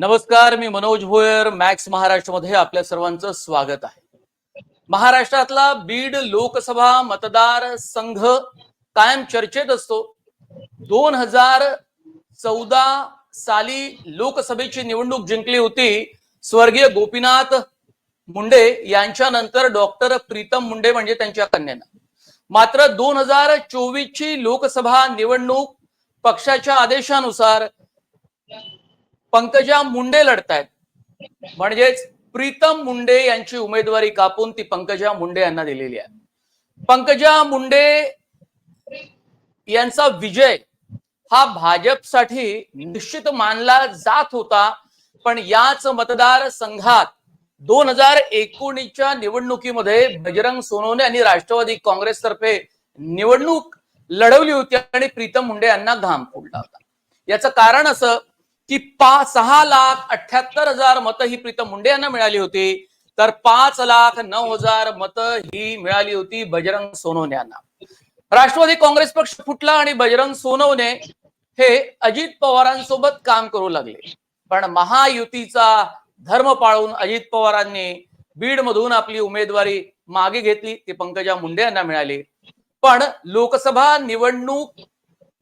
नमस्कार मी मनोज भोयर मॅक्स महाराष्ट्रमध्ये आपल्या सर्वांचं स्वागत आहे. महाराष्ट्रातला बीड लोकसभा मतदार संघ कायम चर्चेत असतो. दोन हजार चौदा साली लोकसभेची निवडणूक जिंकली होती स्वर्गीय गोपीनाथ मुंडे यांच्यानंतर डॉक्टर प्रीतम मुंडे म्हणजे त्यांच्या कन्यानं. मात्र दोन हजार चोवीस ची लोकसभा निवडणूक पक्षाच्या आदेशानुसार पंकजा मुंडे लढतायत. म्हणजेच प्रीतम मुंडे यांची उमेदवारी कापून ती पंकजा मुंडे यांना दिलेली आहे. पंकजा मुंडे यांचा विजय हा भाजपसाठी निश्चित मानला जात होता. पण याच मतदार संघात दोन हजार एकोणीसच्या निवडणुकीमध्ये बजरंग सोनवणे आणि राष्ट्रवादी काँग्रेसतर्फे निवडणूक लढवली होती आणि प्रीतम मुंडे यांना घाम फोडला होता. याचं कारण असं की पाच सहा लाख अठ्याहत्तर हजार मतं ही प्रीतम मुंडे यांना मिळाली होती. तर पाच लाख नऊ हजार मतं ही मिळाली होती बजरंग सोनवणे यांना. राष्ट्रवादी काँग्रेस पक्ष फुटला आणि बजरंग सोनवणे हे अजित पवारांसोबत काम करू लागले. पण महायुतीचा धर्म पाळून अजित पवारांनी बीड मधून आपली उमेदवारी मागे घेतली ती पंकजा मुंडे यांना मिळाली. पण लोकसभा निवडणूक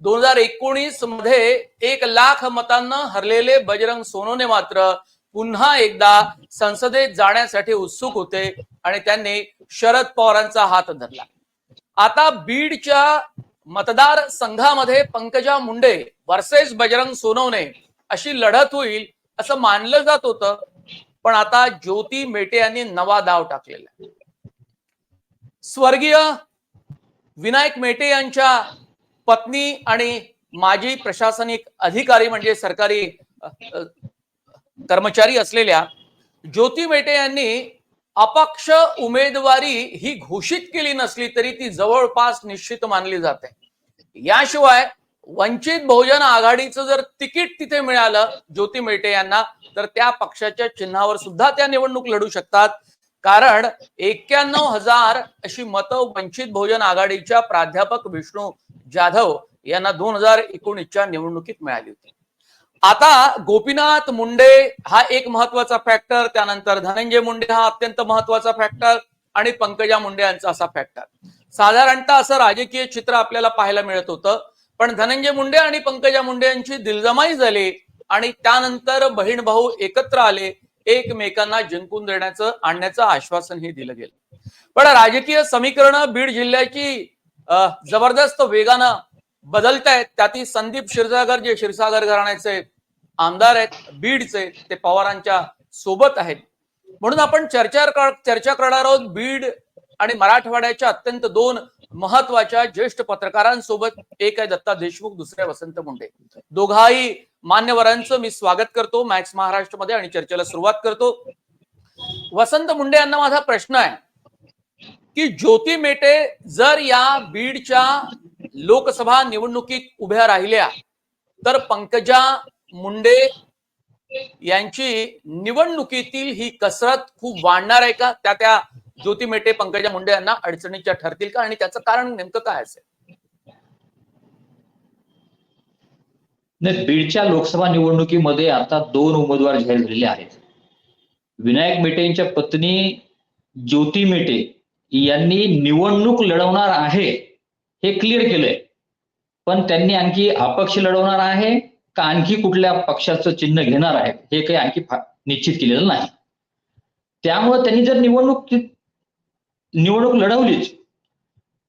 दोन हजार एकोणीसमध्ये एक लाख मतांना हरलेले बजरंग सोनवणे मात्र पुन्हा एकदा संसदेत जाण्यासाठी उत्सुक होते आणि त्यांनी शरद पवारांचा हात धरला. आता बीडच्या मतदार संघामध्ये पंकजा मुंडे वर्सेस बजरंग सोनवणे अशी लढत होईल असं मानलं जात होतं पण आता ज्योती मेटे यांनी नवा दाव टाकलेला स्वर्गीय विनायक मेटे यांच्या पत्नी आणि माजी प्रशासनिक अधिकारी म्हणजे सरकारी कर्मचारी असलेल्या ज्योती मेटे यांनी अपक्ष उमेदवारी ही घोषित केली नसली तरी ती जवळपास निश्चित मानली जाते. याशिवाय वंचित बहुजन आघाडीचं जर तिकीट तिथे मिळालं ज्योती मेटे यांना तर त्या पक्षाच्या चिन्हावर सुद्धा त्या निवडणूक लढू शकतात. कारण एक्क्याण्णव हजार अशी मतं वंचित बहुजन आघाडीच्या प्राध्यापक विष्णू जाधव यांना दोन हजार एकोणीसच्या निवडणुकीत मिळाली होती. आता गोपीनाथ मुंडे हा एक महत्त्वाचा फॅक्टर त्यानंतर धनंजय मुंडे हा अत्यंत महत्त्वाचा फॅक्टर आणि पंकजा मुंडे यांचा असा फॅक्टर साधारणतः असं राजकीय चित्र आपल्याला पाहायला मिळत होतं पण धनंजय मुंडे आणि पंकजा मुंडे यांची दिलजमाई झाली आणि त्यानंतर बहीण भाऊ एकत्र आले एकमेकांना जिंकून देण्याचं आणण्याचं आश्वासन हे दिलं गेलं. पण राजकीय समीकरण बीड जिल्ह्याची जबरदस्त वेगानं बदलत आहेत त्यातील संदीप क्षीरसागर जे क्षीरसागर घराण्याचे आमदार आहेत बीडचे ते पवारांच्या सोबत आहेत. म्हणून आपण चर्चा चर्चा करणार आहोत बीड आणि मराठवाड्याच्या अत्यंत दोन महत्त्वाच्या ज्येष्ठ पत्रकारांसोबत. एक आहे दत्ता देशमुख दुसरे वसंत मुंडे. दोघाही मान्यवरांचं मी स्वागत करतो. मॅक्स महाराष्ट्रमध्ये आणि चर्चेला सुरुवात करतो. वसंत मुंडे यांना माझा प्रश्न आहे. की ज्योती मेटे जर या बीडच्या लोकसभा निवडणुकीत उभ्या राहिल्या तर पंकजा मुंडे यांची निवडणुकीतील ही कसरत खूप वाढणार आहे का? त्या त्या ज्योती मेटे पंकजा मुंडे यांना अडचणीच्या ठरतील का? आणि त्याचं कारण नेमकं काय असेल? नाही बीडच्या लोकसभा निवडणुकीमध्ये आता दोन उमेदवार जाहीर झालेले आहेत. विनायक मेटेंच्या पत्नी ज्योती मेटे यांनी निवडणूक लढवणार आहे हे क्लिअर केलंय. पण त्यांनी आणखी अपक्ष लढवणार आहे का आणखी कुठल्या पक्षाचं चिन्ह घेणार आहे हे काही आणखी निश्चित केलेलं नाही. त्यामुळे त्यांनी जर निवडणूक निवडणूक लढवलीच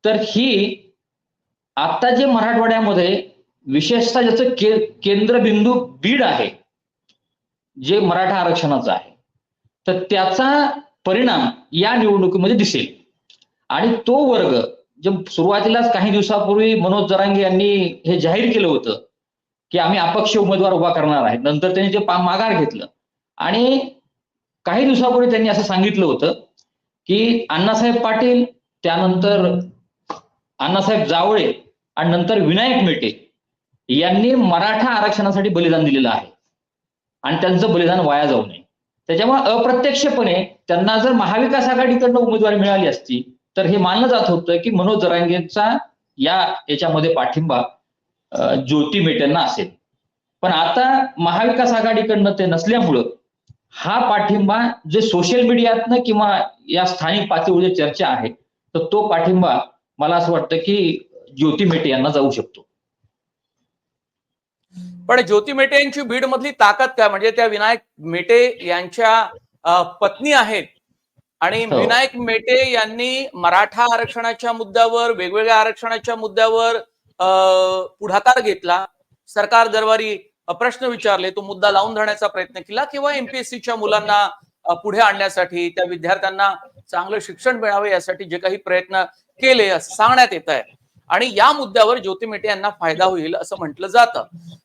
तर ही आता जे मराठवाड्यामध्ये विशेषतः ज्याचं के केंद्रबिंदू बीड आहे जे मराठा आरक्षणाचं आहे तर त्याचा परिणाम या निवडणुकीमध्ये दिसेल. आणि तो वर्ग जे सुरुवातीलाच काही दिवसापूर्वी मनोज जरांगे यांनी हे जाहीर केलं होतं की आम्ही अपक्ष उमेदवार उभा करणार आहे. नंतर त्यांनी ते पा- माघार घेतलं. आणि काही दिवसापूर्वी त्यांनी असं सांगितलं होतं की अण्णासाहेब पाटील त्यानंतर अण्णासाहेब जावळे आणि नंतर विनायक मेटे यांनी मराठा आरक्षणासाठी बलिदान दिलेलं आहे. आणि त्यांचं बलिदान वाया जाऊ नये. त्याच्यामुळे अप्रत्यक्षपणे त्यांना जर महाविकास आघाडीकडनं उमेदवारी मिळाली असती तर हे मानलं जात होतं की मनोज जरांगेंचा या याच्यामध्ये पाठिंबा ज्योती मेटेंना असेल. पण आता महाविकास आघाडीकडनं ते नसल्यामुळं हा पाठिंबा जे सोशल मीडियातनं किंवा या स्थानिक पातळीवर चर्चा आहे तर तो पाठिंबा मला असं वाटतं की ज्योती मेटे यांना जाऊ शकतो. पण ज्योती मेटे यांची बीड मधली ताकद काय? म्हणजे त्या विनायक मेटे यांच्या पत्नी आहेत आणि हो. विनायक मेटे यांनी मराठा आरक्षणाच्या मुद्द्यावर वेगवेगळ्या आरक्षणाच्या मुद्द्यावर पुढाकार घेतला. सरकार दरबारी प्रश्न विचारले. तो मुद्दा लावून धरण्याचा प्रयत्न केला किंवा एमपीएससीच्या मुलांना पुढे आणण्यासाठी त्या विद्यार्थ्यांना चांगलं शिक्षण मिळावे यासाठी जे काही प्रयत्न केले असं सांगण्यात येत आहे. आणि या मुद्द्यावर ज्योती मेटे यांना फायदा होईल असं म्हटलं जातं.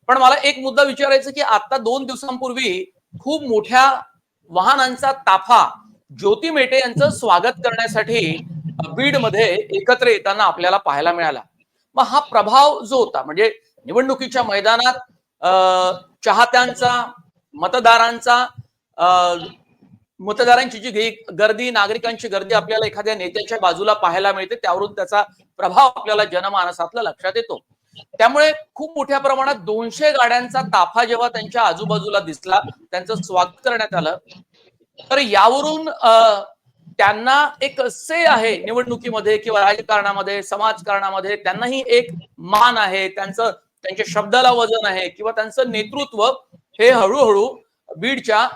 पण मला एक मुद्दा विचारायचा की आता दोन दिवसांपूर्वी खूप मोठ्या वाहनांचा ताफा ज्योती मेटे यांचं स्वागत करण्यासाठी बीडमध्ये एकत्र येताना आपल्याला पाहायला मिळाला. मग हा प्रभाव जो होता म्हणजे निवडणुकीच्या मैदानात चाहत्यांचा मतदारांचा मतदारांची जी गर्दी नागरिकांची गर्दी आपल्याला एखाद्या नेत्याच्या बाजूला पाहायला मिळते त्यावरून त्याचा प्रभाव आपल्याला जनमानसातला लक्षात येतो. त्यामुळे खूप मोठ्या प्रमाणात दोनशे गाड्यांचा ताफा जेव्हा त्यांच्या आजूबाजूला दिसला त्यांचं स्वागत करण्यात आलं. तर यावरून त्यांना एक से आहे निवडणुकीमध्ये किंवा राजकारणामध्ये समाजकारणामध्ये त्यांनाही एक मान आहे. त्यांचं त्यांच्या शब्दाला वजन आहे किंवा त्यांचं नेतृत्व हे हळूहळू बीडच्या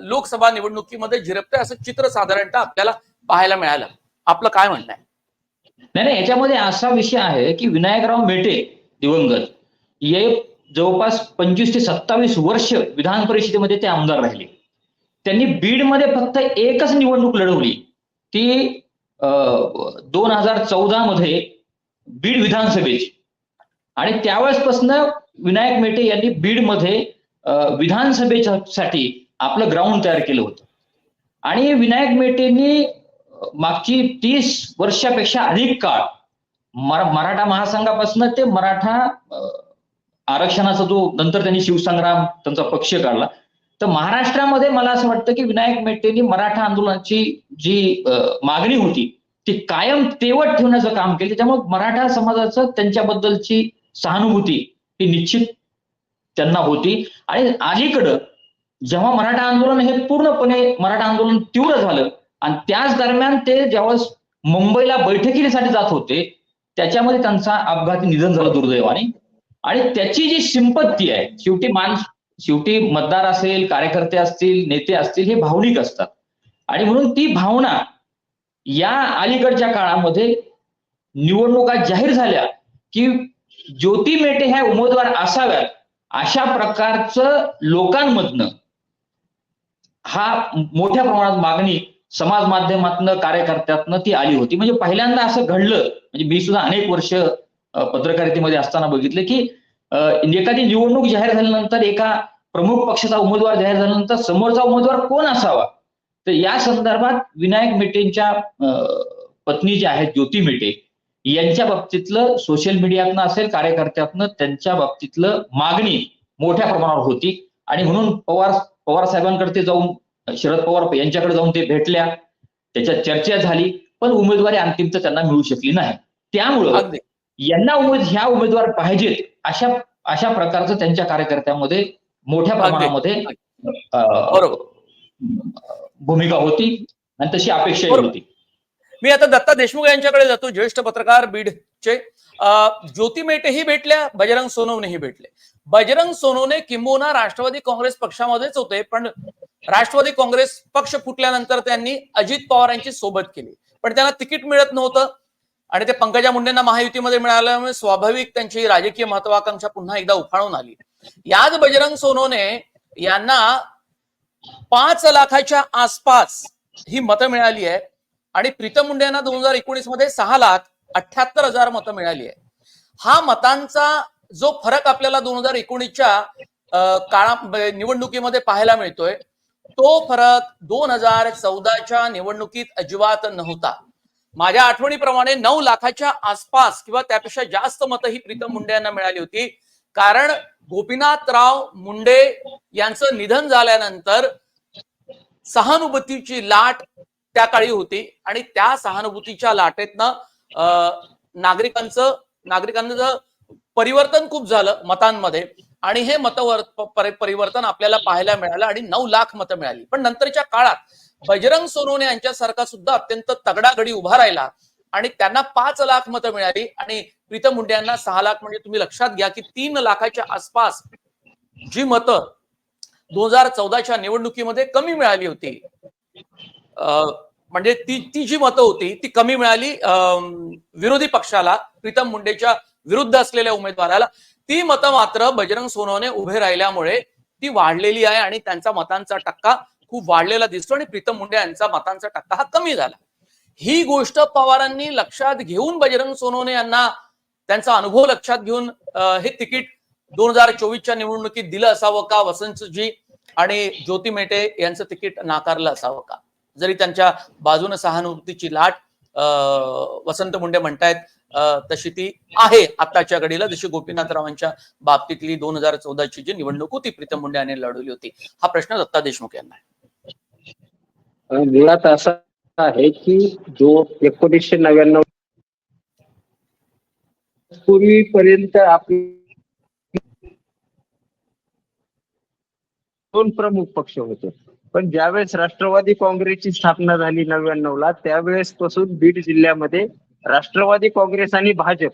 लोकसभा निवडणुकीमध्ये झिरपते असं चित्र साधारणतः आपल्याला पाहायला मिळालं. आपलं काय म्हणणं आहे? नाही नाही याच्यामध्ये असा विषय आहे की विनायकराव मेटे दिवंगत हे जवळपास पंचवीस ते सत्तावीस वर्ष विधान परिषदेमध्ये ते आमदार राहिले. त्यांनी बीडमध्ये फक्त एकच निवडणूक लढवली ती दोन हजार चौदा मध्ये बीड विधानसभेची. आणि त्यावेळेसपासून विनायक मेटे यांनी बीडमध्ये अं, विधानसभेसाठी आपलं ग्राउंड तयार केलं होतं. आणि विनायक मेटेंनी मागची तीस वर्षापेक्षा अधिक काळ मरा- मराठा महासंघापासून ते मराठा आरक्षणाचा जो नंतर त्यांनी शिवसंग्राम त्यांचा पक्ष काढला तर महाराष्ट्रामध्ये मला असं वाटतं की विनायक मेटेंनी मराठा आंदोलनाची जी मागणी होती ती कायम तेवट ठेवण्याचं काम केलं. त्यामुळे मराठा समाजाचं त्यांच्याबद्दलची सहानुभूती ही निश्चित त्यांना होती. आणि अलीकडं जेव्हा मराठा आंदोलन हे पूर्णपणे मराठा आंदोलन तीव्र झालं आणि त्याच दरम्यान ते ज्यावेळेस मुंबईला बैठकीसाठी जात होते त्याच्यामध्ये त्यांचा अपघाती निधन झालं दुर्दैवाने. आणि त्याची जी संपत्ती आहे शेवटी मान शेवटी मतदार असेल कार्यकर्ते असतील नेते असतील हे भावनिक असतात. आणि म्हणून ती भावना या अलीकडच्या काळामध्ये निवडणुका जाहीर झाल्या की ज्योती मेटे ह्या उमेदवार असाव्यात अशा प्रकारचं लोकांमधनं हा मोठ्या प्रमाणात मागणी समाज माध्यमातनं कार्यकर्त्यातनं ती आली होती. म्हणजे पहिल्यांदा असं घडलं. म्हणजे मी सुद्धा अनेक वर्ष पत्रकारितेमध्ये असताना बघितलं की एखादी निवडणूक जाहीर झाल्यानंतर एका प्रमुख पक्षाचा उमेदवार जाहीर झाल्यानंतर समोरचा उमेदवार कोण असावा? तर या संदर्भात विनायक मेटेंच्या पत्नी जे आहेत ज्योती मेटे यांच्या बाबतीतलं सोशल मीडियातनं असेल कार्यकर्त्यातनं त्यांच्या बाबतीतलं मागणी मोठ्या प्रमाणावर होती. आणि म्हणून पवार पवार साहेबांकडे ते जाऊन शरद पवार यांच्याकडे जाऊन ते भेटल्या. त्याच्यात चर्चा झाली. पण उमेदवारी अंतिम तर त्यांना मिळू शकली नाही. त्यामुळं यांना उमेद ह्या उमेदवार पाहिजेत अशा अशा प्रकारचं त्यांच्या कार्यकर्त्यामध्ये मोठ्या. प्रमाणामध्ये भूमिका होती आणि तशी अपेक्षा. होती. मी आता दत्ता देशमुख यांच्याकडे जातो ज्येष्ठ पत्रकार बीडचे. ज्योती मेटेही भेटल्या बजरंग सोनवणेही भेटले. बजरंग सोनवणे किंबहुना राष्ट्रवादी काँग्रेस पक्षामध्येच होते पण राष्ट्रवादी काँग्रेस पक्ष फुटल्यानंतर त्यांनी अजित पवार यांची सोबत केली. पण त्यांना तिकीट मिळत नव्हतं. आणि ते पंकजा मुंडेंना महायुतीमध्ये मिळाल्यामुळे स्वाभाविक त्यांची राजकीय महत्वाकांक्षा पुन्हा एकदा उफाळून आली. याच बजरंग सोनोने यांना पाच लाखाच्या आसपास ही मतं मिळाली आहे. आणि प्रीतम मुंडे यांना दोन हजार एकोणीसमध्ये सहा लाख अठ्याहत्तर हजार मतं मिळाली आहे. हा मतांचा जो फरक आपल्याला दोन हजार एकोणीसच्या काळा म्हणजे निवडणुकीमध्ये पाहायला मिळतोय तो फरक दोन हजार चौदाच्या निवडणुकीत अजिबात नव्हता. माझ्या आठवणीप्रमाणे नऊ लाखाच्या आसपास किंवा त्यापेक्षा जास्त मतं ही प्रीतम मुंडे यांना मिळाली होती. कारण गोपीनाथराव मुंडे यांचं निधन झाल्यानंतर सहानुभूतीची लाट त्या काळी होती आणि त्या सहानुभूतीच्या लाटेतनं अं, नागरिकांचं नागरिकांचं परिवर्तन खूप झालं मतांमध्ये. आणि हे मतवर परिवर्तन आपल्याला पाहायला मिळालं आणि नऊ लाख मतं मिळाली. पण नंतरच्या काळात बजरंग सोनवणे यांच्यासारखा सुद्धा अत्यंत तगडा गडी उभा राहिला. आणि त्यांना पाच लाख मतं मिळाली. आणि प्रीतम मुंडे यांना सहा लाख म्हणजे तुम्ही लक्षात घ्या की तीन लाखाच्या आसपास जी मतं दोन हजार चौदाच्या निवडणुकीमध्ये कमी मिळाली होती. अं, म्हणजे ती ती जी मतं होती ती कमी मिळाली अं, विरोधी पक्षाला प्रीतम मुंडेच्या विरुद्ध असलेल्या उमेदवाराला. ती मतं मात्र बजरंग सोनवणे उभे राहिल्यामुळे ती वाढलेली आहे आणि त्यांचा मतांचा टक्का खूप वाढलेला दिसतो आणि प्रीतम मुंडे यांचा मतांचा टक्का हा कमी झाला. ही गोष्ट पवारांनी लक्षात घेऊन बजरंग सोनवणे यांना त्यांचा अनुभव लक्षात घेऊन हे तिकीट दोन हजार चोवीसच्या निवडणुकीत दिलं असावं का वसंतजी आणि ज्योती मेटे यांचं तिकीट नाकारलं असावं का? जरी त्यांच्या बाजूने सहानुभूतीची लाट अं, वसंत मुंडे म्हणतायत तशी ती आहे आताच्या घडीला. जशी गोपीनाथरावांच्या बाबतीतली दोन हजार चौदाची जी निवडणूक होती प्रीतम मुंडे यांनी लढवली होती. हा प्रश्न दत्ता देशमुख यांना आहे. मुळात असा आहे की जो एकोणीसशे नव्याण्णव पूर्वीपर्यंत आपले दोन प्रमुख पक्ष होते. पण ज्यावेळेस राष्ट्रवादी काँग्रेसची स्थापना झाली नव्याण्णव ला त्यावेळेस पासून बीड जिल्ह्यामध्ये राष्ट्रवादी काँग्रेस आणि भाजप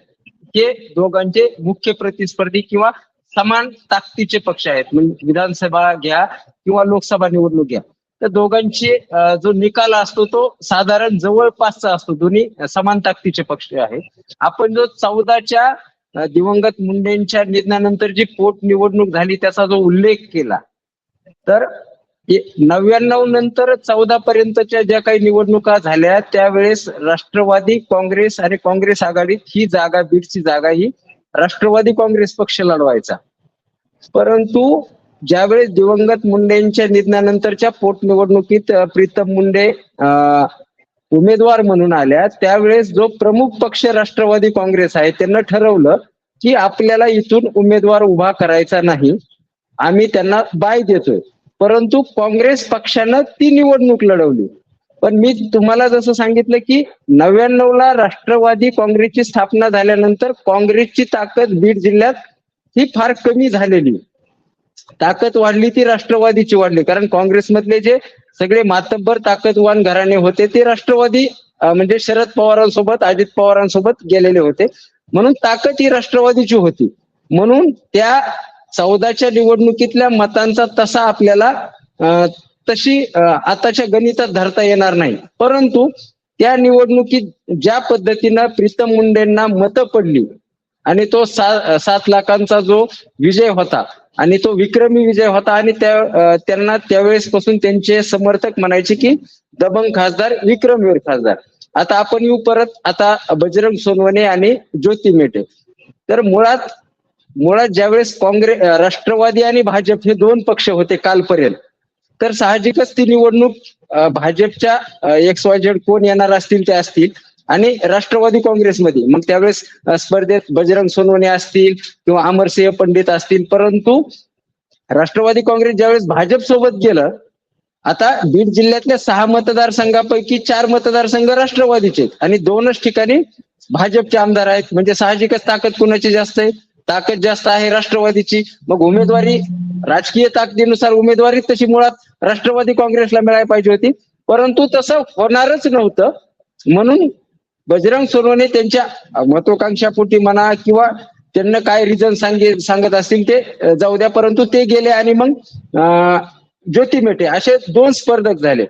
हे दोघांचे मुख्य प्रतिस्पर्धी किंवा समान ताकदीचे पक्ष आहेत. म्हणजे विधानसभा घ्या किंवा लोकसभा निवडणूक घ्या. तर दोघांची जो निकाल असतो तो साधारण जवळपासचा असतो. दोन्ही समान ताकदीचे पक्ष आहेत. आपण जो चौदाच्या दिवंगत मुंडेंच्या निधनानंतर जी पोट निवडणूक झाली त्याचा जो उल्लेख केला तर नव्याण्णव नंतर चौदा पर्यंतच्या ज्या काही निवडणुका झाल्या त्यावेळेस राष्ट्रवादी काँग्रेस आणि काँग्रेस आघाडीत ही जागा बीडची जागा ही राष्ट्रवादी काँग्रेस पक्ष लढवायचा. परंतु ज्यावेळेस दिवंगत मुंडेंच्या निधनानंतरच्या पोटनिवडणुकीत प्रीतम मुंडे उमेदवार म्हणून आल्या त्यावेळेस जो प्रमुख पक्ष राष्ट्रवादी काँग्रेस आहे त्यांना ठरवलं की आपल्याला इथून उमेदवार उभा करायचा नाही. आम्ही त्यांना बाय देतोय. परंतु काँग्रेस पक्षानं ती निवडणूक लढवली. पण मी तुम्हाला जसं सांगितलं की नव्याण्णव ला राष्ट्रवादी काँग्रेसची स्थापना झाल्यानंतर काँग्रेसची ताकद बीड जिल्ह्यात ही फार कमी झालेली. ताकद वाढली ती राष्ट्रवादीची वाढली. कारण काँग्रेसमधले जे सगळे मातब्बर ताकदवान घराणे होते ते राष्ट्रवादी म्हणजे शरद पवारांसोबत अजित पवारांसोबत गेलेले होते. म्हणून ताकद ही राष्ट्रवादीची होती. म्हणून त्या चौदाच्या निवडणुकीतल्या मतांचा तसा आपल्याला तशी आताच्या गणितात धरता येणार नाही. परंतु त्या निवडणुकीत ज्या पद्धतीनं प्रीतम मुंडेंना मतं पडली आणि तो सा, सात लाखांचा जो विजय होता आणि तो विक्रमी विजय होता आणि त्या त्यांना त्यावेळेस पासून त्यांचे समर्थक म्हणायचे की दबंग खासदार विक्रमवीर खासदार. आता आपण येऊ परत. आता बजरंग सोनवणे आणि ज्योती मेटे. तर मुळात मुळात ज्यावेळेस काँग्रेस राष्ट्रवादी आणि भाजप हे दोन पक्ष होते कालपर्यंत तर साहजिकच ती निवडणूक भाजपच्या एक्स वाय झेड कोण येणार असतील ते असतील. आणि राष्ट्रवादी काँग्रेसमध्ये. मग त्यावेळेस स्पर्धेत बजरंग सोनवणे असतील किंवा अमरसिंह पंडित असतील. परंतु राष्ट्रवादी काँग्रेस ज्यावेळेस भाजप सोबत गेलं आता बीड जिल्ह्यातल्या सहा मतदारसंघापैकी चार मतदारसंघ राष्ट्रवादीचे आहेत. आणि दोनच ठिकाणी भाजपचे आमदार आहेत. म्हणजे साहजिकच ताकद कुणाची जास्त आहे? ताकद जास्त आहे राष्ट्रवादीची. मग उमेदवारी राजकीय ताकदीनुसार उमेदवारी तशी मुळात राष्ट्रवादी काँग्रेसला मिळायला पाहिजे होती. परंतु तसं होणारच नव्हतं. म्हणून बजरंग सोनवणे त्यांच्या महत्वाकांक्षापोटी म्हणा किंवा त्यांना काय रिझन सांगे सांगत असतील ते जाऊ द्या. परंतु ते गेले आणि मग ज्योती मेटे असे दोन स्पर्धक झाले.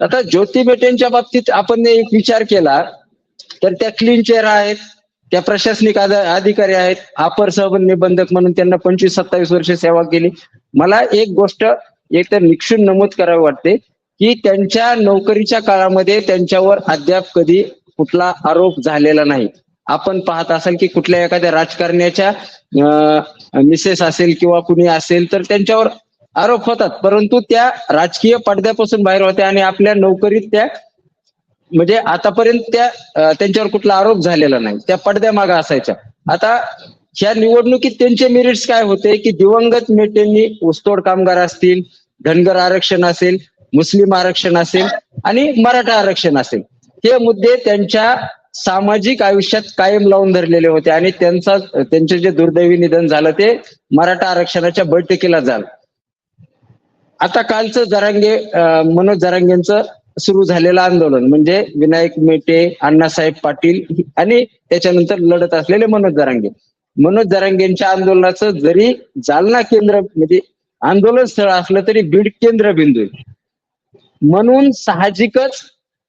आता ज्योती मेटेंच्या बाबतीत आपण एक विचार केला तर त्या क्लीन चेहरा आहेत त्या प्रशासनिक अधिकारी आहेत अपर सह निबंधक म्हणून त्यांना पंचवीस सत्तावीस वर्ष सेवा केली. मला एक गोष्ट एक तर निक्षून नमूद करावी वाटते की त्यांच्या नोकरीच्या काळामध्ये त्यांच्यावर अद्याप कधी कुठला आरोप झालेला नाही. आपण पाहत असाल की कुठल्या एखाद्या राजकारण्याच्या मिसेस असेल किंवा कुणी असेल तर त्यांच्यावर आरोप होतात. परंतु त्या राजकीय पडद्यापासून बाहेर होत्या आणि आपल्या नोकरीत त्या म्हणजे आतापर्यंत त्या त्यांच्यावर कुठला आरोप झालेला नाही. त्या पडद्यामागे असायच्या. आता ह्या निवडणुकीत त्यांचे मेरिट्स काय होते? की दिवंगत नेत्यांनी ऊसतोड कामगार असतील धनगर आरक्षण असेल मुस्लिम आरक्षण असेल आणि मराठा आरक्षण असेल. हे मुद्दे त्यांच्या सामाजिक आयुष्यात कायम लावून धरलेले होते आणि त्यांचा त्यांचे जे दुर्दैवी निधन झालं ते मराठा आरक्षणाच्या बैठकीला झालं. आता कालचं जरांगे मनोज जरांगेंचं सुरू झालेलं आंदोलन म्हणजे विनायक मेटे अण्णासाहेब पाटील आणि त्याच्यानंतर लढत असलेले मनोज जरांगे. मनोज जरांगेंच्या आंदोलनाचं जरी जालना केंद्र म्हणजे आंदोलन स्थळ असलं तरी बीड केंद्रबिंदू बिंदू म्हणून साहजिकच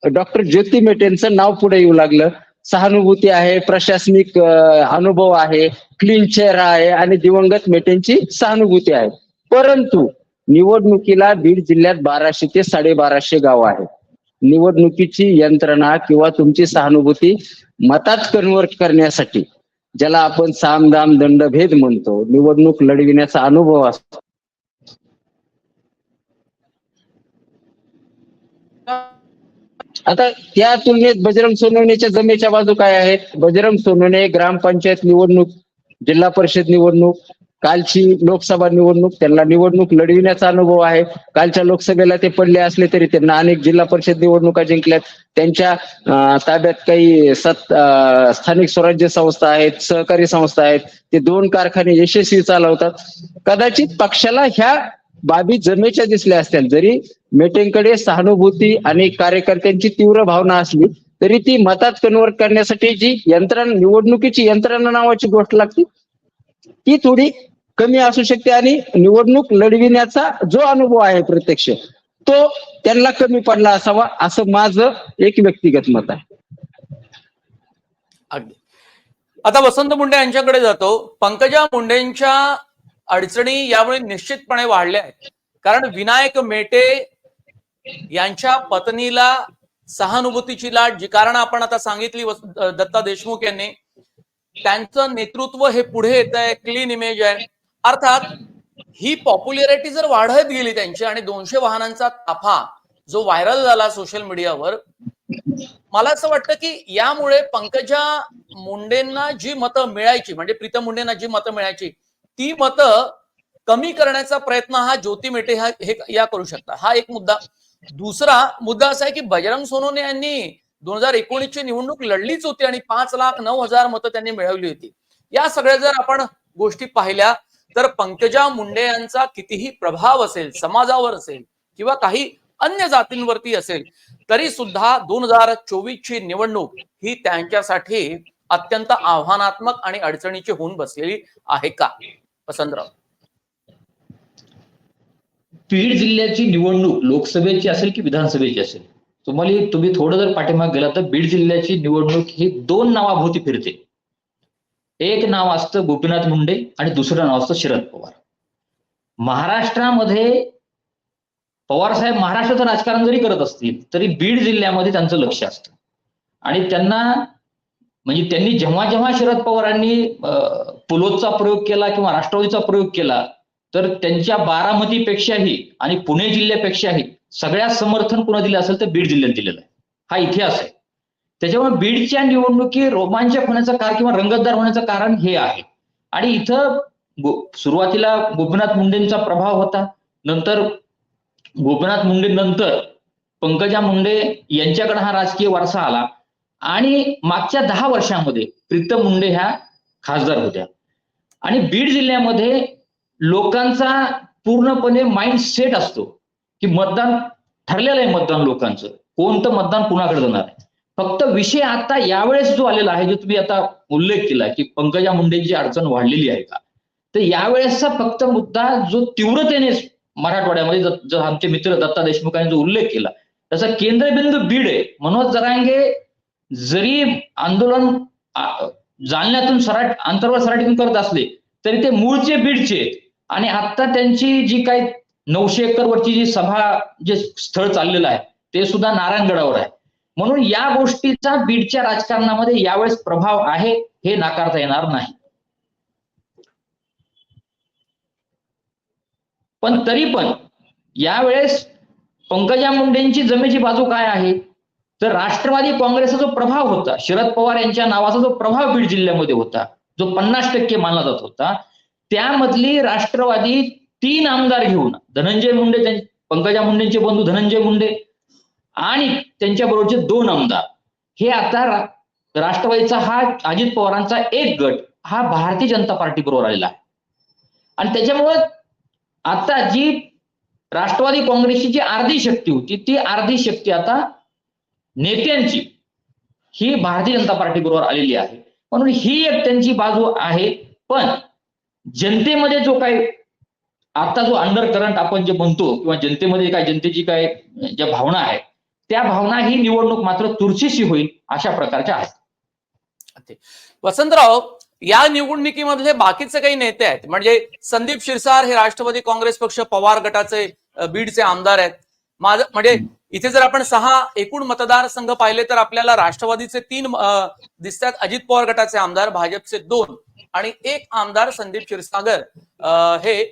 डॉक्टर ज्योती मेटेंचं नाव पुढे येऊ लागलं. सहानुभूती आहे प्रशासनिक अनुभव आहे क्लीन चेहरा आहे आणि दिवंगत मेटेंची सहानुभूती आहे. परंतु निवडणुकीला बीड जिल्ह्यात बाराशे ते साडेबाराशे गाव आहेत. निवडणुकीची यंत्रणा किंवा तुमची सहानुभूती मतात कन्वर्ट करण्यासाठी ज्याला आपण सामदाम दंडभेद म्हणतो निवडणूक लढविण्याचा अनुभव असतो आता त्या तुलनेत बजरंग सोनवणेच्या जमेच्या बाजू काय आहेत? बजरंग सोनवणे ग्रामपंचायत निवडणूक जिल्हा परिषद निवडणूक कालची लोकसभा निवडणूक त्यांना निवडणूक लढविण्याचा अनुभव आहे. कालच्या लोकसभेला ते पडले असले तरी त्यांना अनेक जिल्हा परिषद निवडणुका जिंकल्यात. त्यांच्या ताब्यात काही सत स्थानिक स्वराज्य संस्था आहेत सहकारी संस्था आहेत. ते दोन कारखाने यशस्वी चालवतात. कदाचित पक्षाला ह्या बाबी जमेच्या दिसल्या असत्या जरी मेटेंकडे सहानुभूती आणि कार्यकर्त्यांची तीव्र भावना असली तरी ती मतात कन्वर्ट करण्यासाठी जी यंत्रणा निवडणुकीची यंत्रणा नावाची गोष्ट लागते ती थोडी कमी असू शकते आणि निवडणूक लढविण्याचा जो अनुभव आहे प्रत्यक्ष तो त्यांना कमी पडला असावा असं माझं एक व्यक्तिगत मत आहे. अगदी. आता वसंत मुंडे यांच्याकडे जातो. पंकजा मुंडेंच्या अडचणी यामुळे निश्चितपणे वाढल्या आहेत. कारण विनायक मेटे यांच्या पत्नीला सहानुभूतीची लाट जी कारण आपण आता सांगितली दत्ता देशमुख यांनी त्यांचं नेतृत्व हे पुढे येत आहे क्लीन इमेज आहे. अर्थात ही पॉप्युलॅरिटी जर वाढत गेली त्यांची आणि दोनशे वाहनांचा ताफा जो व्हायरल झाला सोशल मीडियावर मला असं वाटतं की यामुळे पंकजा मुंडेंना जी मतं मिळायची म्हणजे प्रीतम मुंडेंना जी मतं मिळायची ती मतं कमी करण्याचा प्रयत्न हा ज्योती मेटे हा हे या करू शकता. हा एक मुद्दा. दुसरा मुद्दा असा आहे की बजरंग सोनोने यांनी दोन हजार एकोणीसची निवडणूक लढलीच होती आणि पाच लाख नऊ हजार मतं त्यांनी मिळवली होती. या सगळ्या जर आपण गोष्टी पाहिल्या तर पंकजा मुंडे यांचा कितीही प्रभाव असेल समाजावर असेल किंवा काही अन्य जातींवरती असेल तरी सुद्धा दोन हजार चोवीस ची निवडणूक ही त्यांच्यासाठी अत्यंत आव्हानात्मक आणि अडचणीची होऊन बसलेली आहे का? वसंतराव. बीड जिल्ह्याची निवडणूक लोकसभेची असेल की विधानसभेची असेल? तुम्हाला तुम्ही थोडं जर पाठीमाग गेला तर बीड जिल्ह्याची निवडणूक ही दोन नावाभोवती फिरते. एक नाव असतं गोपीनाथ मुंडे आणि दुसरं नाव असतं शरद पवार. महाराष्ट्रामध्ये पवार साहेब महाराष्ट्राचं राजकारण जरी करत असतील तरी बीड जिल्ह्यामध्ये त्यांचं लक्ष असतं. आणि त्यांना म्हणजे त्यांनी जेव्हा जेव्हा शरद पवारांनी पुलोतचा पुलोदचा प्रयोग केला किंवा राष्ट्रवादीचा प्रयोग केला तर त्यांच्या बारामतीपेक्षाही आणि पुणे जिल्ह्यापेक्षाही सगळ्यात समर्थन कुणा दिलं असेल तर बीड जिल्ह्यात दिलेलं आहे. हा इतिहास आहे. त्याच्यामुळे बीडच्या निवडणुकी रोमांचक होण्याचं कारण किंवा रंगतदार होण्याचं कारण हे आहे. आणि इथं सुरुवातीला गोपीनाथ मुंडेंचा प्रभाव होता. नंतर गोपीनाथ मुंडे नंतर पंकजा मुंडे यांच्याकडे हा राजकीय वारसा आला. आणि मागच्या दहा वर्षामध्ये प्रीतम मुंडे ह्या खासदार होत्या. आणि बीड जिल्ह्यामध्ये लोकांचा पूर्णपणे माइंड सेट असतो की मतदान ठरलेलं आहे मतदान लोकांचं. कोणतं मतदान कुणाकडे जाणार आहे? फक्त विषय आता यावेळेस जो आलेला आहे जो तुम्ही आता उल्लेख केला की पंकजा मुंडेंची अडचण वाढलेली आहे का? तर यावेळेसचा फक्त मुद्दा जो तीव्रतेने मराठवाड्यामध्ये जो आमचे मित्र दत्ता देशमुखांनी जो उल्लेख केला त्याचा केंद्रबिंदू बीड आहे. मनोज जरांगे जरी आंदोलन जालन्यातून सराट अंतर्गत सराटीतून करत असले तरी ते मूळचे बीडचे. आणि आता त्यांची जी काही नऊशे एकर वरची जी सभा जे स्थळ चाललेलं आहे ते सुद्धा नारायणगडावर आहे. म्हणून या गोष्टीचा बीडच्या राजकारणामध्ये यावेळेस प्रभाव आहे हे नाकारता येणार नाही. पण तरी पण यावेळेस पंकजा मुंडेंची जमेची बाजू काय आहे? तर राष्ट्रवादी काँग्रेसचा जो प्रभाव होता शरद पवार यांच्या नावाचा जो प्रभाव बीड जिल्ह्यामध्ये होता जो पन्नास टक्के मानला जात होता त्यामधली राष्ट्रवादी तीन आमदार घेऊन धनंजय मुंडे पंकजा मुंडेंचे बंधू धनंजय मुंडे आणि त्यांच्या बरोबरचे दोन आमदार. हे आता राष्ट्रवादीचा हा अजित पवारांचा एक गट हा भारतीय जनता पार्टी बरोबर आलेला आहे. आणि त्याच्यामुळं आता जी राष्ट्रवादी काँग्रेसची जी अर्धी शक्ती होती ती अर्धी शक्ती आता नेत्यांची. ही भारतीय जनता पार्टी बरोबर आलेली आहे. म्हणून ही एक त्यांची बाजू आहे. पण जनतेमध्ये जो काही आता जो अंडर करंट आपण जे म्हणतो किंवा जनतेमध्ये काय जनतेची काय ज्या भावना आहेत त्या भावना ही निवडणूक मात्र तुरशीशी होईल अशा प्रकारच्या आहेत. वसंतराव या निवडणुकीमधले बाकीचे काही नेते आहेत? म्हणजे संदीप शिरसार हे राष्ट्रवादी काँग्रेस पक्ष पवार गटाचे बीडचे आमदार आहेत. माझं म्हणजे इथे जर आपण सहा एकूण मतदारसंघ पाहिले तर आपल्याला राष्ट्रवादीचे तीन दिसतात. अजित पवार गटाचे आमदार भाजपचे दोन आणि एक आमदार संदीप क्षीरसागर हे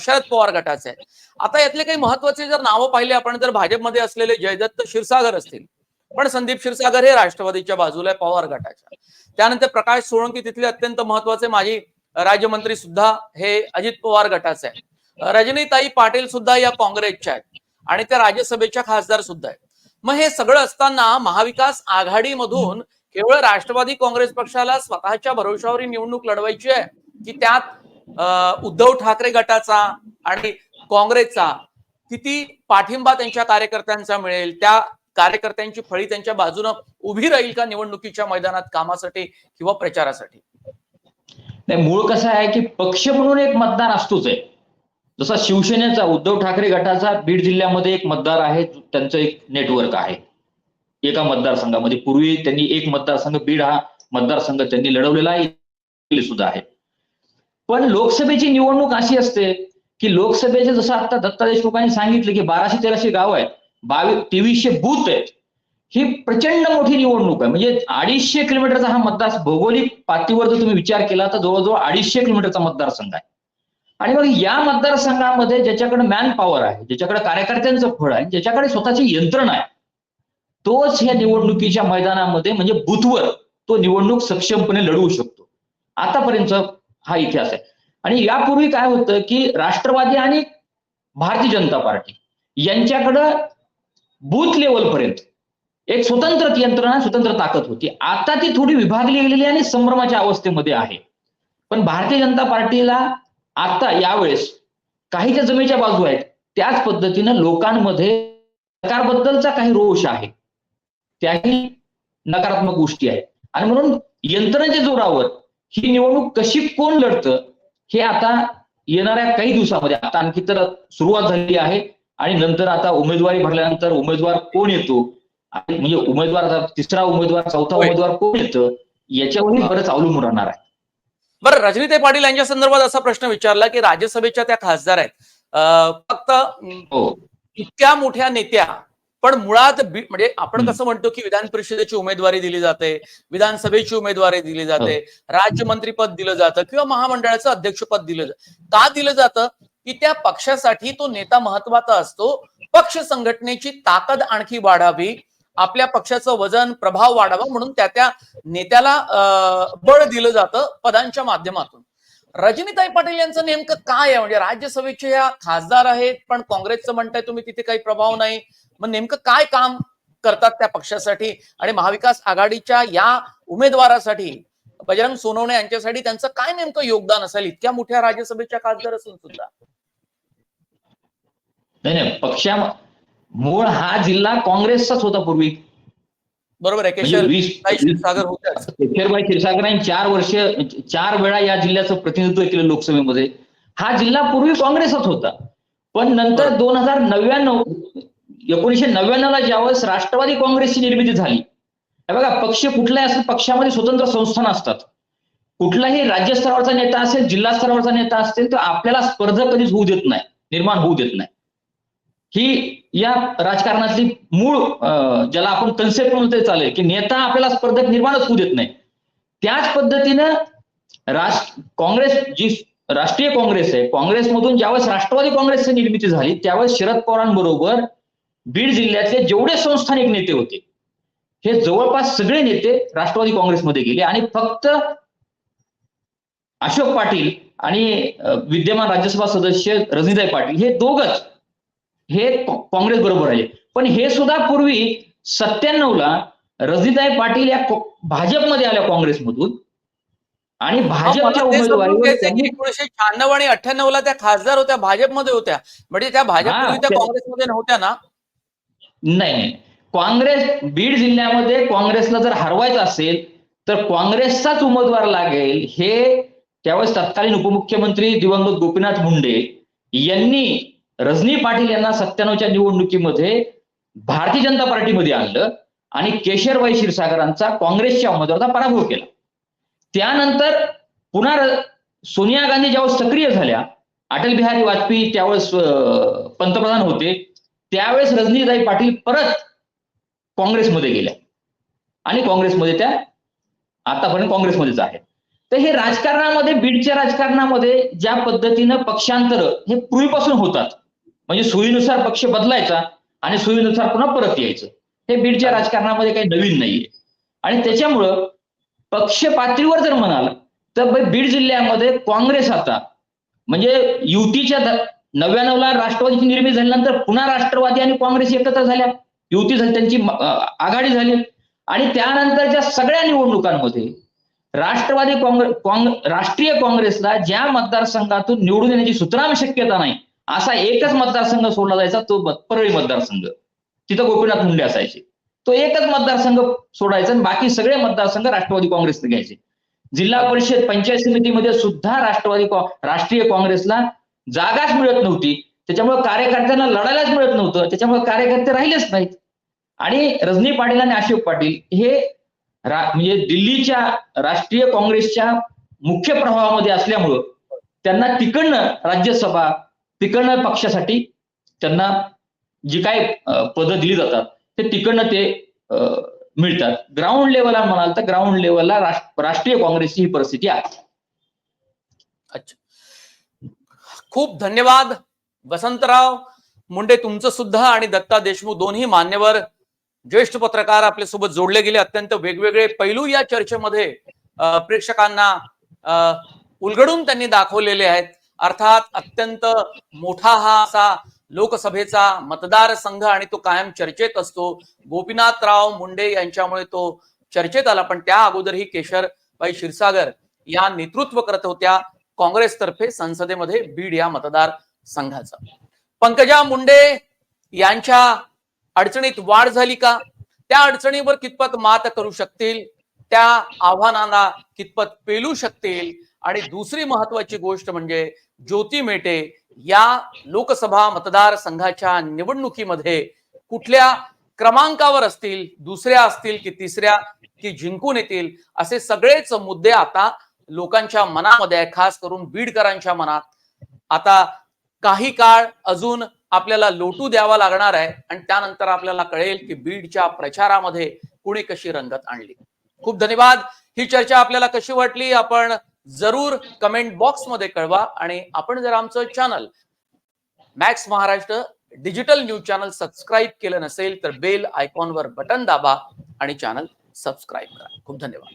शरद पवार गटाचे आहेत. आता यातले काही महत्त्वाचे जर नावं पाहिले आपण तर भाजपमध्ये असलेले जयदत्त क्षीरसागर असतील पण संदीप क्षीरसागर हे राष्ट्रवादीच्या बाजूला आहे पवार गटाच्या. त्यानंतर प्रकाश सोळंकी तिथले अत्यंत महत्त्वाचे माजी राज्यमंत्री सुद्धा हे अजित पवार गटाचे आहेत. रजनीताई पाटील सुद्धा या काँग्रेसच्या आहेत. आणि त्या राज्यसभेच्या खासदार सुद्धा आहेत. मग हे सगळं असताना महाविकास आघाडीमधून केवळ राष्ट्रवादी काँग्रेस पक्षाला स्वतःच्या भरोशावर निवडणूक लढवायची आहे की त्यात उद्धव ठाकरे गटाचा आणि काँग्रेसचा किती पाठिंबा त्यांच्या कार्यकर्त्यांचा मिळेल त्या कार्यकर्त्यांची फळी त्यांच्या बाजूनं उभी राहील का निवडणुकीच्या मैदानात कामासाठी किंवा प्रचारासाठी? नाही मूळ कसं आहे की पक्ष म्हणून एक मतदार असतोच आहे. जसा शिवसेनेचा उद्धव ठाकरे गटाचा बीड जिल्ह्यामध्ये एक मतदार आहे त्यांचं एक नेटवर्क आहे. एका मतदारसंघामध्ये. पूर्वी त्यांनी एक मतदारसंघ बीड हा मतदारसंघ त्यांनी लढवलेला आहे सुद्धा आहे. पण लोकसभेची निवडणूक अशी असते की लोकसभेचे जसं आता दत्ता देशमुखांनी सांगितलं की बाराशे तेराशे गाव आहेत बावीस तेवीसशे बूथ आहेत. ही प्रचंड मोठी निवडणूक आहे. म्हणजे अडीचशे किलोमीटरचा हा मतदार भौगोलिक पातळीवर जर तुम्ही विचार केला तर जवळजवळ अडीचशे किलोमीटरचा मतदारसंघ आहे. आणि मग या मतदारसंघामध्ये ज्याच्याकडे मॅन पॉवर आहे ज्याच्याकडे कार्यकर्त्यांचं फळ आहे ज्याच्याकडे स्वतःची यंत्रणा आहे तोच या निवडणुकीच्या मैदानामध्ये म्हणजे बुथवर तो निवडणूक सक्षमपणे लढवू शकतो. आतापर्यंत हा इतिहास आहे. आणि यापूर्वी काय होतं की राष्ट्रवादी आणि भारतीय जनता पार्टी यांच्याकडं बूथ लेवलपर्यंत एक स्वतंत्र यंत्रणा स्वतंत्र ताकद होती. आता ती थोडी विभागली गेलेली आणि संभ्रमाच्या अवस्थेमध्ये आहे. पण भारतीय जनता पार्टीला आता यावेळेस काही ज्या जमेच्या बाजू आहेत. त्याच पद्धतीनं लोकांमध्ये सरकारबद्दलचा काही रोष आहे. त्याही नकारात्मक गोष्टी आहेत. आणि म्हणून यंत्रणेच्या जोरावर ही निवडणूक कशी कोण लढतं हे आता येणाऱ्या काही दिवसामध्ये आता आणखी तर सुरुवात झालेली आहे. आणि नंतर आता उमेदवारी भरल्यानंतर उमेदवार कोण येतो? आणि म्हणजे उमेदवार तिसरा उमेदवार चौथा. उमेदवार कोण येतं? याच्यावरही बरंच अवलंबून राहणार आहे. बरं रजनीताई पाटील यांच्या संदर्भात असा प्रश्न विचारला की राज्यसभेच्या त्या खासदार आहेत. फक्त हो. इतक्या मोठ्या नेत्या पण मुळात म्हणजे आपण. कसं म्हणतो की विधान परिषदेची उमेदवारी दिली जाते विधानसभेची उमेदवारी दिली जाते राज्यमंत्रीपद दिलं जातं किंवा महामंडळाचं अध्यक्षपद दिलं जातं का दिलं जातं? की त्या पक्षासाठी तो नेता महत्त्वाचा असतो पक्ष संघटनेची ताकद आणखी वाढावी आपल्या पक्षाचं वजन प्रभाव वाढावा म्हणून त्या त्या नेत्याला बळ दिलं जातं पदांच्या माध्यमातून. रजनीताई पाटील यांचं नेमकं काय आहे? म्हणजे राज्यसभेचे या खासदार आहेत पण काँग्रेसचं म्हणताय तुम्ही तिथे काही प्रभाव नाही. मग नेमकं काय काम करतात त्या पक्षासाठी? आणि महाविकास आघाडीच्या या उमेदवारासाठी बजरंग सोनवणे यांच्यासाठी त्यांचं काय नेमकं योगदान असेल? इतक्या मोठ्या राज्यसभेच्या खासदार असून सुद्धा. नाही नाही पक्षा मूळ हा जिल्हा काँग्रेसचाच होता पूर्वी. बरोबर आहे. म्हणजे केशर वीस सागर होत्याच. केशरबाई क्षीरसागरांनी चार वर्ष चार वेळा या जिल्ह्याचं प्रतिनिधित्व केलं लोकसभेमध्ये. हा जिल्हा पूर्वी काँग्रेसच होता. पण नंतर. दोन हजार नव्याण्णव एकोणीशे नव्याण्णवला ज्यावेळेस राष्ट्रवादी काँग्रेसची निर्मिती झाली. हे बघा पक्ष कुठलाही असेल पक्षामध्ये स्वतंत्र संस्थान असतात. कुठलाही राज्यस्तरावरचा नेता असेल जिल्हा स्तरावरचा नेता असेल तर आपल्याला स्पर्धा कधीच होऊ देत नाही निर्माण होऊ देत नाही. ही या राजकारणातली मूळ ज्याला आपण कन्सेप्ट म्हणून तरी चालेल की नेता आपल्याला स्पर्धक निर्माणच होऊ देत नाही. त्याच पद्धतीनं राज काँग्रेस जी राष्ट्रीय काँग्रेस आहे काँग्रेसमधून ज्यावेळेस राष्ट्रवादी काँग्रेसची निर्मिती झाली त्यावेळेस शरद पवारांबरोबर बीड जिल्ह्यातले जेवढे संस्थानिक नेते होते हे जवळपास सगळे नेते राष्ट्रवादी काँग्रेसमध्ये गेले आणि फक्त अशोक पाटील आणि विद्यमान राज्यसभा सदस्य रजनीताई पाटील हे दोघच हे काँग्रेस बरोबर आले पण हे सुद्धा पूर्वी सत्त्याण्णवला रजिताई पाटील या भाजपमध्ये आल्या काँग्रेसमधून. आणि भाजपच्या एकोणीशे शहाण्णव आणि अठ्ठ्याण्णव ला त्या खासदार होत्या भाजपमध्ये होत्या. म्हणजे त्या भाजपपूर्वी त्या काँग्रेसमध्ये नव्हत्या ना? नाही नाही. काँग्रेस बीड जिल्ह्यामध्ये काँग्रेसला जर हरवायचं असेल तर काँग्रेसचाच उमेदवार लागेल हे त्यावेळेस तत्कालीन उपमुख्यमंत्री दिवंगत गोपीनाथ मुंडे यांनी रजनी पाटील यांना सत्त्याण्णवच्या निवडणुकीमध्ये भारतीय जनता पार्टीमध्ये आणलं आणि केशरबाई क्षीरसागरांचा काँग्रेसच्या उमेदवाराचा पराभव केला. त्यानंतर पुन्हा सोनिया गांधी ज्यावेळेस सक्रिय झाल्या अटल बिहारी वाजपेयी त्यावेळेस पंतप्रधान होते त्यावेळेस रजनीताई पाटील परत काँग्रेसमध्ये गेल्या. आणि काँग्रेसमध्ये त्या आतापर्यंत काँग्रेसमध्येच आहेत. तर हे राजकारणामध्ये बीडच्या राजकारणामध्ये ज्या पद्धतीनं पक्षांतर हे पूर्वीपासून होतात म्हणजे सोयीनुसार पक्ष बदलायचा आणि सोयीनुसार पुन्हा परत यायचं. हे बीडच्या राजकारणामध्ये काही नवीन नाहीये. आणि त्याच्यामुळं पक्ष पातळीवर जर म्हणाल तर बीड जिल्ह्यामध्ये काँग्रेस आता म्हणजे युतीच्या नव्याण्णवला राष्ट्रवादीची निर्मिती झाल्यानंतर पुन्हा राष्ट्रवादी आणि काँग्रेस एकत्र झाल्या. युती झाली त्यांची आघाडी झाली. आणि त्यानंतरच्या सगळ्या निवडणुकांमध्ये राष्ट्रवादी काँग्रेस राष्ट्रीय काँग्रेसला ज्या मतदारसंघातून निवडून येण्याची सुतराम शक्यता नाही असा एकच मतदारसंघ सोडला जायचा तो परळी मतदारसंघ. तिथं गोपीनाथ मुंडे असायचे. तो एकच मतदारसंघ सोडायचा आणि बाकी सगळे मतदारसंघ राष्ट्रवादी काँग्रेसने घ्यायचे. जिल्हा परिषद पंचायत समितीमध्ये सुद्धा राष्ट्रवादी राष्ट्रीय काँग्रेसला जागाच मिळत नव्हती. त्याच्यामुळे कार्यकर्त्यांना लढायलाच मिळत नव्हतं. त्याच्यामुळे कार्यकर्ते राहिलेच नाहीत. आणि रजनी पाटील आणि अशोक पाटील हे म्हणजे दिल्लीच्या राष्ट्रीय काँग्रेसच्या मुख्य प्रभावामध्ये असल्यामुळं त्यांना तिकडनं राज्यसभा तिकडनं पक्षासाठी त्यांना जी काय पदं दिली जातात ते तिकडनं ते अं, मिळतात. ग्राउंड लेवलला म्हणाल तर ग्राउंड लेवलला राष्ट्रीय काँग्रेसची ही परिस्थिती आहे. अच्छा. खूप धन्यवाद. वसंतराव मुंडे तुमचं सुद्धा आणि दत्ता देशमुख दोन्ही मान्यवर ज्येष्ठ पत्रकार आपल्यासोबत जोडले गेले. अत्यंत वेगवेगळे पैलू या चर्चेमध्ये प्रेक्षकांना अं, उलगडून त्यांनी दाखवलेले आहेत. अर्थात अत्यंत मोठा हा असा लोकसभेचा मतदारसंघ आणि तो कायम चर्चेत असतो. गोपीनाथराव मुंडे यांच्यामुळे तो चर्चेत आला. पण त्या अगोदरही केशरबाई क्षीरसागर या नेतृत्व करत होत्या काँग्रेसतर्फे संसदेमध्ये बीड या मतदार संघाचा पंकजा मुंडे यांच्या अडचणीत वाढ झाली का? त्या अडचणीवर कितपत मात करू शकतील? त्या आव्हानांना कितपत पेलू शकतील? आणि दुसरी महत्वाची गोष्ट म्हणजे ज्योती मेटे या लोकसभा मतदारसंघाच्या निवडणुकीमध्ये कुठल्या क्रमांकावर असतील दुसऱ्या असतील की तिसऱ्या की जिंकून येतील असे सगळेच मुद्दे आता लोकांच्या मनामध्ये आहे खास करून बीडकरांच्या मनात. आता काही काळ अजून आपल्याला लोटू द्यावा लागणार आहे आणि त्यानंतर आपल्याला कळेल की बीडच्या प्रचारामध्ये कुणी कशी रंगत आणली. खूप धन्यवाद. ही चर्चा आपल्याला कशी वाटली? आपण जरूर कमेंट बॉक्समध्ये कळवा आणि आपण जर आमचं channel Max Maharashtra digital news channel subscribe केलं नसेल तर बेल आयकॉनवर बटन दाबा आणि चॅनल सबस्क्राईब करा. खूप धन्यवाद.